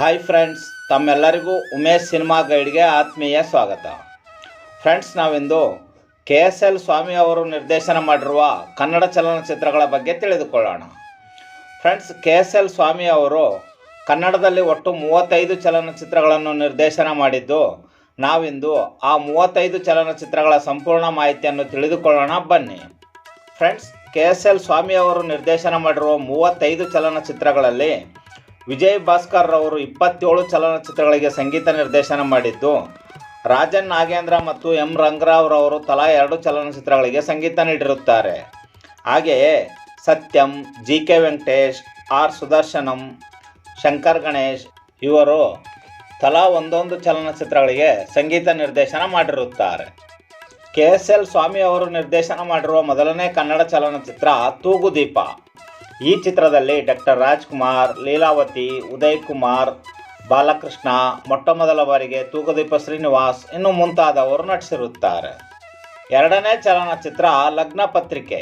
Hi friends ತಮ್ಮೆಲ್ಲರಿಗೂ Umesh cinema ಗೈಡ್ಗೆ ಆತ್ಮೀಯ ಸ್ವಾಗತ. ಫ್ರೆಂಡ್ಸ್ ನಾವಿಂದು ಕೆ ಎಸ್ ಎಲ್ ಸ್ವಾಮಿ ಅವರು ನಿರ್ದೇಶನ ಮಾಡಿರುವ ಕನ್ನಡ ಚಲನಚಿತ್ರಗಳ ಬಗ್ಗೆ ತಿಳಿದುಕೊಳ್ಳೋಣ. Friends K S L Swamy ಅವರು ಕನ್ನಡದಲ್ಲಿ ಒಟ್ಟು ಮೂವತ್ತೈದು ಚಲನಚಿತ್ರಗಳನ್ನು ನಿರ್ದೇಶನ ಮಾಡಿದ್ದು, ನಾವಿಂದು ಆ ಮೂವತ್ತೈದು ಚಲನಚಿತ್ರಗಳ ಸಂಪೂರ್ಣ ಮಾಹಿತಿಯನ್ನು ತಿಳಿದುಕೊಳ್ಳೋಣ, ಬನ್ನಿ. Friends K S L Swamy ಅವರು ನಿರ್ದೇಶನ ಮಾಡಿರುವ ಮೂವತ್ತೈದು ಚಲನಚಿತ್ರಗಳಲ್ಲಿ ವಿಜಯ್ ಭಾಸ್ಕರ್ ಅವರು ಇಪ್ಪತ್ತೇಳು ಚಲನಚಿತ್ರಗಳಿಗೆ ಸಂಗೀತ ನಿರ್ದೇಶನ ಮಾಡಿದ್ದು, ರಾಜನ್ ನಾಗೇಂದ್ರ ಮತ್ತು ಎಂ ರಂಗರಾವ್ ಅವರು ತಲಾ ಎರಡು ಚಲನಚಿತ್ರಗಳಿಗೆ ಸಂಗೀತ ನೀಡಿರುತ್ತಾರೆ. ಹಾಗೆಯೇ Satyam, G K Venkatesh, R Sudarshanam, Shankar Ganesh ಇವರು ತಲಾ ಒಂದೊಂದು ಚಲನಚಿತ್ರಗಳಿಗೆ ಸಂಗೀತ ನಿರ್ದೇಶನ ಮಾಡಿರುತ್ತಾರೆ. ಕೆ ಎಸ್ ಎಲ್ ಸ್ವಾಮಿ ಅವರು ನಿರ್ದೇಶನ ಮಾಡಿರುವ ಮೊದಲನೇ ಕನ್ನಡ ಚಲನಚಿತ್ರ ತೂಗುದೀಪ. ಈ ಚಿತ್ರದಲ್ಲಿ ಡಾಕ್ಟರ್ ರಾಜ್ಕುಮಾರ್, ಲೀಲಾವತಿ ಉದಯ್ ಕುಮಾರ್ ಬಾಲಕೃಷ್ಣ ಮೊಟ್ಟ ಮೊದಲ ಬಾರಿಗೆ ತೂಕದೀಪ ಶ್ರೀನಿವಾಸ್ ಇನ್ನು ಮುಂತಾದವರು ನಟಿಸಿರುತ್ತಾರೆ. ಎರಡನೇ ಚಲನಚಿತ್ರ ಲಗ್ನ ಪತ್ರಿಕೆ.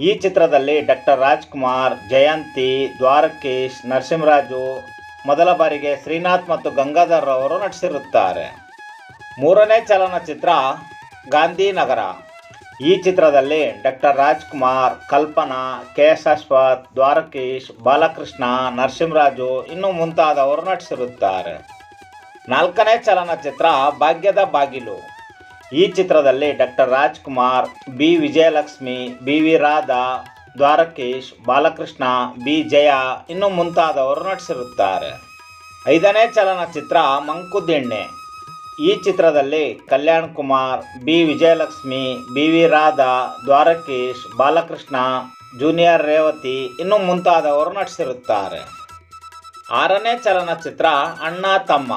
ಈ ಚಿತ್ರದಲ್ಲಿ ಡಾಕ್ಟರ್ ರಾಜ್ಕುಮಾರ್, ಜಯಂತಿ, ದ್ವಾರಕೀಶ್, ನರಸಿಂಹರಾಜು ಮೊದಲ ಬಾರಿಗೆ ಶ್ರೀನಾಥ್ ಮತ್ತು ಗಂಗಾಧರ್ ಅವರು ನಟಿಸಿರುತ್ತಾರೆ. ಮೂರನೇ ಚಲನಚಿತ್ರ ಗಾಂಧಿನಗರ. ಈ ಚಿತ್ರದಲ್ಲಿ doctor Rajkumar, Kalpana K S Ashwath Dwarakish, Balakrishna, Narasimharaju ಇನ್ನು ಮುಂತಾದವರು ನಟಿಸಿರುತ್ತಾರೆ. ನಾಲ್ಕನೇ ಚಲನಚಿತ್ರ ಭಾಗ್ಯದ ಬಾಗಿಲು. ಈ ಚಿತ್ರದಲ್ಲಿ doctor Rajkumar, B. Vijayalakshmi, B. V. Radha, Dwarakish, Balakrishna, B. Jaya ಇನ್ನು ಮುಂತಾದವರು ನಟಿಸಿರುತ್ತಾರೆ. ಐದನೇ ಚಲನಚಿತ್ರ ಮಂಕುದಿಣ್ಣೆ. ಈ ಚಿತ್ರದಲ್ಲಿ Kalyan Kumar, B. Vijayalakshmi, B. V. Radha, Dwarakish, Balakrishna, junior Revathi ಇನ್ನು ಮುಂತಾದವರು ನಟಿಸಿರುತ್ತಾರೆ. ಆರನೇ ಚಲನಚಿತ್ರ ಅಣ್ಣ, ತಮ್ಮ.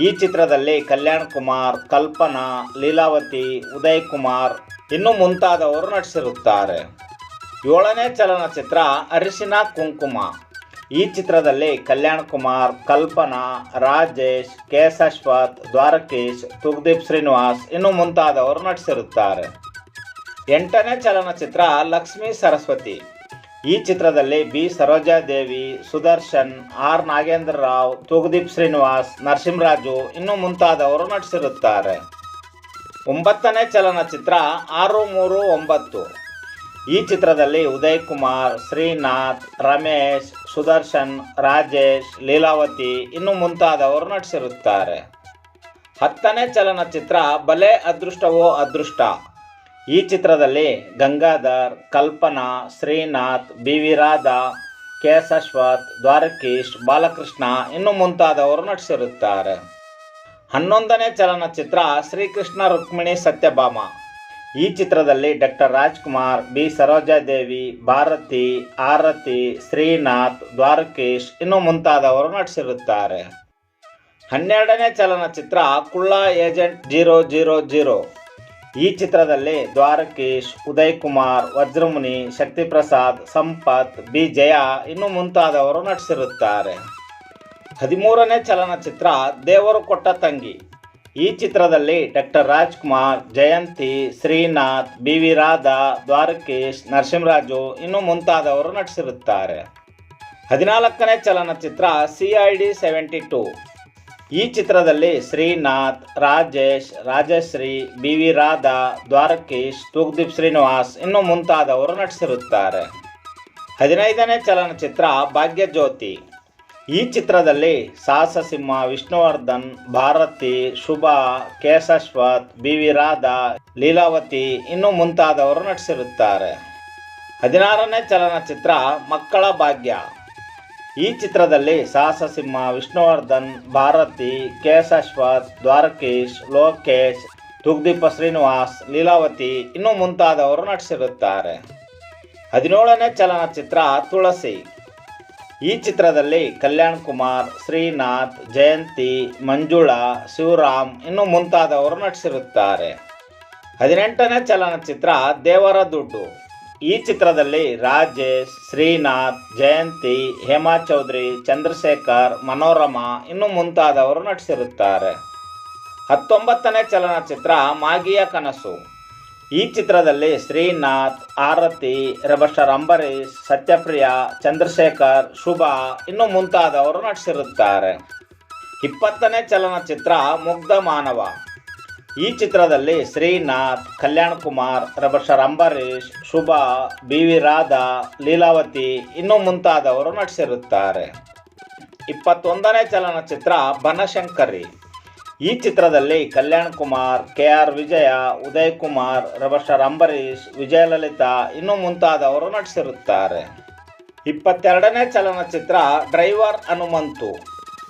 ಈ ಚಿತ್ರದಲ್ಲಿ ಕಲ್ಯಾಣ್ ಕುಮಾರ್, ಕಲ್ಪನಾ, ಲೀಲಾವತಿ, ಉದಯ್ ಕುಮಾರ್ ಇನ್ನು ಮುಂತಾದವರು ನಟಿಸಿರುತ್ತಾರೆ. ಏಳನೇ ಚಲನಚಿತ್ರ ಅರಿಶಿನ ಕುಂಕುಮ. ಈ ಚಿತ್ರದಲ್ಲಿ ಕಲ್ಯಾಣ್ ಕುಮಾರ್ ಕಲ್ಪನಾ, ರಾಜೇಶ್ ಕೆ ಎಸ್ ಅಶ್ವಥ್ ದ್ವಾರಕೀಶ್, ತುಗ್ದೀಪ್ ಶ್ರೀನಿವಾಸ್ ಇನ್ನು ಮುಂತಾದವರು ನಟಿಸಿರುತ್ತಾರೆ. ಎಂಟನೇ ಚಲನಚಿತ್ರ ಲಕ್ಷ್ಮೀ ಸರಸ್ವತಿ. ಈ ಚಿತ್ರದಲ್ಲಿ ಬಿ. ಸರೋಜಾದೇವಿ ಸುದರ್ಶನ್, ಆರ್. ನಾಗೇಂದ್ರ ರಾವ್, ತುಗ್ದೀಪ್ ಶ್ರೀನಿವಾಸ್, ನರಸಿಂಹರಾಜು ಇನ್ನು ಮುಂತಾದವರು ನಟಿಸಿರುತ್ತಾರೆ. ಒಂಬತ್ತನೇ ಚಲನಚಿತ್ರ ಆರು ಮೂರು ಒಂಬತ್ತು. ಈ ಚಿತ್ರದಲ್ಲಿ ಉದಯ್ ಕುಮಾರ್, ಶ್ರೀನಾಥ್, ರಮೇಶ್ ಸುದರ್ಶನ್, ರಾಜೇಶ್, ಲೀಲಾವತಿ ಇನ್ನು ಮುಂತಾದವರು ನಟಿಸಿರುತ್ತಾರೆ. ಹತ್ತನೇ ಚಲನಚಿತ್ರ ಬಲೆ ಅದೃಷ್ಟವೋ ಅದೃಷ್ಟ. ಈ ಚಿತ್ರದಲ್ಲಿ Gangadhar, Kalpana, Srinath, B V Radha, K S Ashwath, Dwarakish, Balakrishna ಇನ್ನು ಮುಂತಾದವರು ನಟಿಸಿರುತ್ತಾರೆ. ಹನ್ನೊಂದನೇ ಚಲನಚಿತ್ರ ಶ್ರೀಕೃಷ್ಣ ರುಕ್ಮಿಣಿ ಸತ್ಯಭಾಮ. ಈ ಚಿತ್ರದಲ್ಲಿ ಡಾಕ್ಟರ್ ರಾಜ್ಕುಮಾರ್ ಬಿ. ಸರೋಜಾದೇವಿ, ಭಾರತಿ, ಆರತಿ, ಶ್ರೀನಾಥ್, ದ್ವಾರಕೀಶ್ ಇನ್ನು ಮುಂತಾದವರು ನಟಿಸಿರುತ್ತಾರೆ. ಹನ್ನೆರಡನೇ ಚಲನಚಿತ್ರ ಕುಳ್ಳ ಏಜೆಂಟ್ ಜೀರೋ ಜೀರೋ ಜೀರೋ. ಈ ಚಿತ್ರದಲ್ಲಿ ದ್ವಾರಕೀಶ್ ಉದಯ್ ಕುಮಾರ್ ವಜ್ರಮುನಿ, ಶಕ್ತಿಪ್ರಸಾದ್, ಸಂಪತ್, ಬಿ. ಜಯ ಇನ್ನು ಮುಂತಾದವರು ನಟಿಸಿರುತ್ತಾರೆ. ಹದಿಮೂರನೇ ಚಲನಚಿತ್ರ ದೇವರು ಕೊಟ್ಟ ತಂಗಿ. ಈ ಚಿತ್ರದಲ್ಲಿ doctor Rajkumar, Jayanthi, Srinath B V Radha, Dwarakesh, Narasimharaju ಇನ್ನು ಮುಂತಾದವರು ನಟಿಸಿರುತ್ತಾರೆ. ಹದಿನಾಲ್ಕನೇ ಚಲನಚಿತ್ರ C I D seventy two. ಈ ಚಿತ್ರದಲ್ಲಿ ಶ್ರೀನಾಥ್, ರಾಜೇಶ್, ರಾಜಶ್ರೀ ಬಿ ವಿ ರಾಧಾ, ದ್ವಾರಕೀಶ್ ತೂಗ್ದೀಪ್ ಶ್ರೀನಿವಾಸ್ ಇನ್ನು ಮುಂತಾದವರು ನಟಿಸಿರುತ್ತಾರೆ. ಹದಿನೈದನೇ ಚಲನಚಿತ್ರ ಭಾಗ್ಯಜ್ಯೋತಿ. ಈ ಚಿತ್ರದಲ್ಲಿ ಸಾಹಸ ಸಿಂಹ ವಿಷ್ಣುವರ್ಧನ್, ಭಾರತಿ, ಶುಭಾ ಕೇಶಶ್ವತ್ ಬಿ ವಿ ರಾಧಾ, ಲೀಲಾವತಿ ಇನ್ನೂ ಮುಂತಾದವರು ನಟಿಸಿರುತ್ತಾರೆ. ಹದಿನಾರನೇ ಚಲನಚಿತ್ರ ಮಕ್ಕಳ ಭಾಗ್ಯ. ಈ ಚಿತ್ರದಲ್ಲಿ ಸಾಹಸ ಸಿಂಹ ವಿಷ್ಣುವರ್ಧನ್, ಭಾರತಿ ಕೇಶಶ್ವತ್ ದ್ವಾರಕೀಶ್, ಲೋಕೇಶ್ ತುಗ್ದೀಪ ಶ್ರೀನಿವಾಸ್, ಲೀಲಾವತಿ ಇನ್ನೂ ಮುಂತಾದವರು ನಟಿಸಿರುತ್ತಾರೆ. ಹದಿನೇಳನೇ ಚಲನಚಿತ್ರ ತುಳಸಿ. ಈ ಚಿತ್ರದಲ್ಲಿ ಕಲ್ಯಾಣ್ ಕುಮಾರ್, ಶ್ರೀನಾಥ್, ಜಯಂತಿ, ಮಂಜುಳಾ, ಶಿವರಾಮ್ ಇನ್ನು ಮುಂತಾದವರು ನಟಿಸಿರುತ್ತಾರೆ. ಹದಿನೆಂಟನೇ ಚಲನಚಿತ್ರ ದೇವರ ದುಡ್ಡು. ಈ ಚಿತ್ರದಲ್ಲಿ ರಾಜೇಶ್, ಶ್ರೀನಾಥ್, ಜಯಂತಿ, ಹೇಮಾ ಚೌಧರಿ, ಚಂದ್ರಶೇಖರ್, ಮನೋರಮಾ ಇನ್ನು ಮುಂತಾದವರು ನಟಿಸಿರುತ್ತಾರೆ. ಹತ್ತೊಂಬತ್ತನೇ ಚಲನಚಿತ್ರ ಮಾಗಿಯ ಕನಸು. ಈ ಚಿತ್ರದಲ್ಲಿ ಶ್ರೀನಾಥ್, ಆರತಿ, ರಬಸ್ಟರ್ ಅಂಬರೀಶ್ ಸತ್ಯಪ್ರಿಯ, ಚಂದ್ರಶೇಖರ್, ಶುಭಾ ಇನ್ನು ಮುಂತಾದವರು ನಟಿಸಿರುತ್ತಾರೆ. ಇಪ್ಪತ್ತನೇ ಚಲನಚಿತ್ರ ಮುಗ್ಧ ಮಾನವ. ಈ ಚಿತ್ರದಲ್ಲಿ Srinath, Kalyan Kumar, rebel star Ambareesh Shubha B V Radha, Leelavathi ಇನ್ನು ಮುಂತಾದವರು ನಟಿಸಿರುತ್ತಾರೆ. ಇಪ್ಪತ್ತೊಂದನೇ ಚಲನಚಿತ್ರ ಬನಶಂಕರಿ. ಈ ಚಿತ್ರದಲ್ಲಿ Kalyan Kumar K R Vijaya Uday Kumar rebel star Ambareesh Vijayalalitha ಇನ್ನು ಮುಂತಾದವರು ನಟಿಸಿರುತ್ತಾರೆ. ಇಪ್ಪತ್ತೆರಡನೇ ಚಲನಚಿತ್ರ ಡ್ರೈವರ್ ಹನುಮಂತು.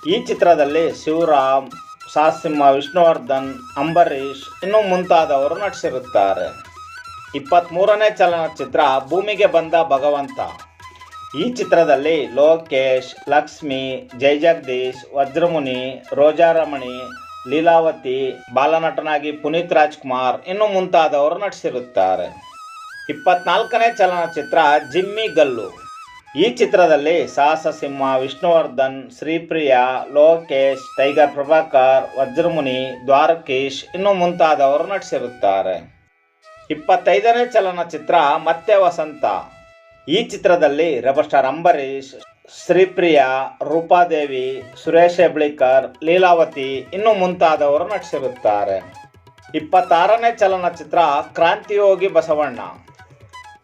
ಈ ಚಿತ್ರದಲ್ಲಿ ಶಿವರಾಮ್ ಸಾಸಿಂಹ ವಿಷ್ಣುವರ್ಧನ್ ಅಂಬರೀಶ್ ಇನ್ನು ಮುಂತಾದವರು ನಟಿಸಿರುತ್ತಾರೆ. ಇಪ್ಪತ್ತ್ಮೂರನೇ ಚಲನಚಿತ್ರ ಭೂಮಿಗೆ ಬಂದ ಭಗವಂತ. ಈ ಚಿತ್ರದಲ್ಲಿ ಲೋಕೇಶ್, ಲಕ್ಷ್ಮಿ ಜಯಜಗದೀಶ್ ವಜ್ರಮುನಿ, ರೋಜಾರಮಣಿ ಲೀಲಾವತಿ, ಬಾಲನಟನಾಗಿ ಪುನೀತ್ ರಾಜ್ಕುಮಾರ್ ಇನ್ನು ಮುಂತಾದವರು ನಟಿಸಿರುತ್ತಾರೆ. ಇಪ್ಪತ್ನಾಲ್ಕನೇ ಚಲನಚಿತ್ರ ಜಿಮ್ಮಿ ಗಲ್ಲು. ಈ ಚಿತ್ರದಲ್ಲಿ ಸಾಹಸ ಸಿಂಹ ವಿಷ್ಣುವರ್ಧನ್, ಶ್ರೀಪ್ರಿಯಾ, ಲೋಕೇಶ್, ಟೈಗರ್ ಪ್ರಭಾಕರ್, ವಜ್ರಮುನಿ, ದ್ವಾರಕೀಶ್ ಇನ್ನು ಮುಂತಾದವರು ನಟಿಸಿರುತ್ತಾರೆ. ಇಪ್ಪತ್ತೈದನೇ ಚಲನಚಿತ್ರ ಮತ್ತೆ ವಸಂತ. ಈ ಚಿತ್ರದಲ್ಲಿ ರೆಬಸ್ಟಾರ್ ಅಂಬರೀಶ್ ಶ್ರೀಪ್ರಿಯ, ರೂಪಾದೇವಿ, ಸುರೇಶ್ ಹೆಬ್ಳಿಕರ್, ಲೀಲಾವತಿ ಇನ್ನು ಮುಂತಾದವರು ನಟಿಸಿರುತ್ತಾರೆ. ಇಪ್ಪತ್ತಾರನೇ ಚಲನಚಿತ್ರ ಕ್ರಾಂತಿಯೋಗಿ ಬಸವಣ್ಣ.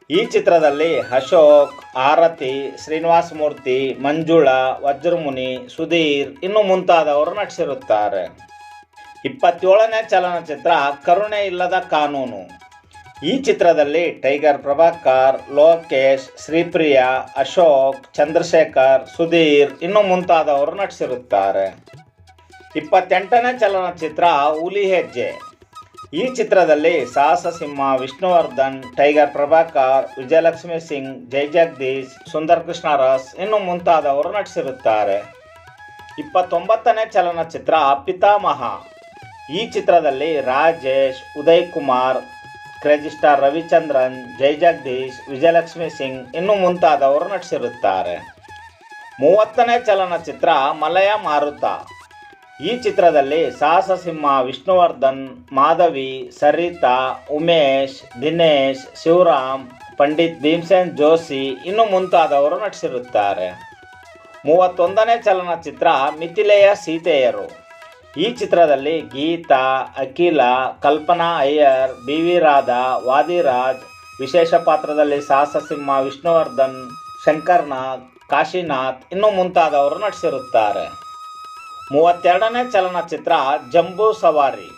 ಈ ಚಿತ್ರದಲ್ಲಿ ಅಶೋಕ್, ಆರತಿ, ಶ್ರೀನಿವಾಸ ಮೂರ್ತಿ, ಮಂಜುಳಾ, ವಜ್ರಮುನಿ, ಸುಧೀರ್ ಇನ್ನು ಮುಂತಾದವರು ನಟಿಸಿರುತ್ತಾರೆ. ಇಪ್ಪತ್ತೇಳನೇ ಚಲನಚಿತ್ರ ಕರುಣೆ ಇಲ್ಲದ ಕಾನೂನು. ಈ ಚಿತ್ರದಲ್ಲಿ ಟೈಗರ್ ಪ್ರಭಾಕರ್, ಲೋಕೇಶ್, ಶ್ರೀಪ್ರಿಯಾ, ಅಶೋಕ್, ಚಂದ್ರಶೇಖರ್, ಸುಧೀರ್ ಇನ್ನು ಮುಂತಾದವರು ನಟಿಸಿರುತ್ತಾರೆ. ಇಪ್ಪತ್ತೆಂಟನೇ ಚಲನಚಿತ್ರ ಹುಲಿ ಹೆಜ್ಜೆ. ಈ ಚಿತ್ರದಲ್ಲಿ ಸಾಹಸ ಸಿಂಹ ವಿಷ್ಣುವರ್ಧನ್, ಟೈಗರ್ ಪ್ರಭಾಕರ್, ವಿಜಯಲಕ್ಷ್ಮಿ ಸಿಂಗ್ ಜೈಜಗದೀಶ್ ಸುಂದರ್ ಕೃಷ್ಣ ರಸ್ ಇನ್ನು ಮುಂತಾದವರು ನಟಿಸಿರುತ್ತಾರೆ. ಇಪ್ಪತ್ತೊಂಬತ್ತನೇ ಚಲನಚಿತ್ರ ಪಿತಾಮಹ. ಈ ಚಿತ್ರದಲ್ಲಿ ರಾಜೇಶ್, ಉದಯ್ ಕುಮಾರ್ ಕ್ರೇಜಿ ಸ್ಟಾರ್ ರವಿಚಂದ್ರನ್ ಜಯಜಗದೀಶ್ ವಿಜಯಲಕ್ಷ್ಮಿ ಸಿಂಗ್ ಇನ್ನು ಮುಂತಾದವರು ನಟಿಸಿರುತ್ತಾರೆ. ಮೂವತ್ತನೇ ಚಲನಚಿತ್ರ ಮಲಯ ಮಾರುತ. ಈ ಚಿತ್ರದಲ್ಲಿ ಸಾಹಸ ಸಿಂಹ ವಿಷ್ಣುವರ್ಧನ್, ಮಾಧವಿ, ಸರಿತಾ, ಉಮೇಶ್, ದಿನೇಶ್, ಶಿವರಾಮ್, ಪಂಡಿತ್ ಭೀಮಸೇನ್ ಜೋಶಿ ಇನ್ನು ಮುಂತಾದವರು ನಟಿಸಿರುತ್ತಾರೆ. ಮೂವತ್ತೊಂದನೇ ಚಲನಚಿತ್ರ ಮಿಥಿಲೆಯ ಸೀತೆಯರು. ಈ ಚಿತ್ರದಲ್ಲಿ ಗೀತಾ, ಅಖಿಲ, ಕಲ್ಪನಾ ಅಯ್ಯರ್ ಬಿ ವಿ ರಾಧಾ, ವಾದಿರಾಜ್, ವಿಶೇಷ ಪಾತ್ರದಲ್ಲಿ ಸಾಹಸ ಸಿಂಹ ವಿಷ್ಣುವರ್ಧನ್, ಶಂಕರ್ನಾಗ್, ಕಾಶಿನಾಥ್ ಇನ್ನೂ ಮುಂತಾದವರು ನಟಿಸಿರುತ್ತಾರೆ. ಮೂವತ್ತೆರಡನೇ ಚಲನಚಿತ್ರ ಜಂಬೂ ಸವಾರಿ.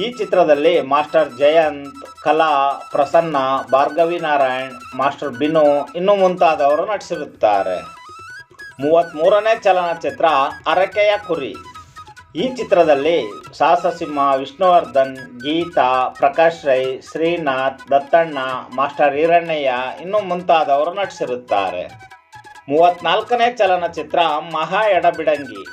ಈ ಚಿತ್ರದಲ್ಲಿ ಮಾಸ್ಟರ್ ಜಯಂತ್, ಕಲಾ, ಪ್ರಸನ್ನ, ಭಾರ್ಗವಿ ನಾರಾಯಣ್, ಮಾಸ್ಟರ್ ಬಿನು ಇನ್ನೂ ಮುಂತಾದವರು ನಟಿಸಿರುತ್ತಾರೆ. ಮೂವತ್ತ್ಮೂರನೇ ಚಲನಚಿತ್ರ ಅರಕೆಯ ಕುರಿ. ಈ ಚಿತ್ರದಲ್ಲಿ ಸಾಹಸಸಿಂಹ ವಿಷ್ಣುವರ್ಧನ್, ಗೀತಾ, ಪ್ರಕಾಶ್ ರೈ, ಶ್ರೀನಾಥ್, ದತ್ತಣ್ಣ, ಮಾಸ್ಟರ್ ಈರಣ್ಣಯ್ಯ ಇನ್ನೂ ಮುಂತಾದವರು ನಟಿಸಿರುತ್ತಾರೆ. ಮೂವತ್ನಾಲ್ಕನೇ ಚಲನಚಿತ್ರ ಮಹಾ ಎಡಬಿಡಂಗಿ.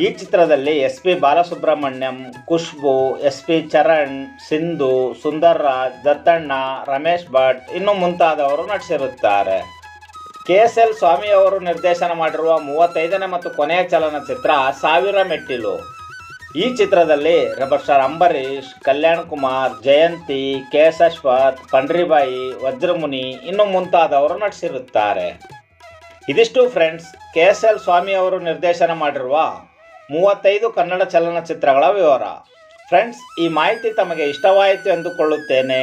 ಈ ಚಿತ್ರದಲ್ಲಿ S P Balasubrahmanyam, Khushbu, S P Charan, Sindhu Sundar Raj Dattanna, Ramesh Bhat ಇನ್ನೂ ಮುಂತಾದವರು ನಟಿಸಿರುತ್ತಾರೆ. ಕೆ ಎಸ್ ಎಲ್ ಸ್ವಾಮಿಯವರು ನಿರ್ದೇಶನ ಮಾಡಿರುವ ಮೂವತ್ತೈದನೇ ಮತ್ತು ಕೊನೆಯ ಚಲನಚಿತ್ರ ಸಾವಿರ ಮೆಟ್ಟಿಲು. ಈ ಚಿತ್ರದಲ್ಲಿ rebel star Ambareesh Kalyan Kumar, Jayanthi K S Ashwath Pandaribai, Vajramuni ಇನ್ನು ಮುಂತಾದವರು ನಟಿಸಿರುತ್ತಾರೆ. ಇದಿಷ್ಟು friends, K S L Swamy ಅವರು ನಿರ್ದೇಶನ ಮಾಡಿರುವ ಮೂವತ್ತೈದು ಕನ್ನಡ ಚಲನಚಿತ್ರಗಳ ವಿವರ. ಫ್ರೆಂಡ್ಸ್, ಈ ಮಾಹಿತಿ ತಮಗೆ ಇಷ್ಟವಾಯಿತು ಎಂದುಕೊಳ್ಳುತ್ತೇನೆ.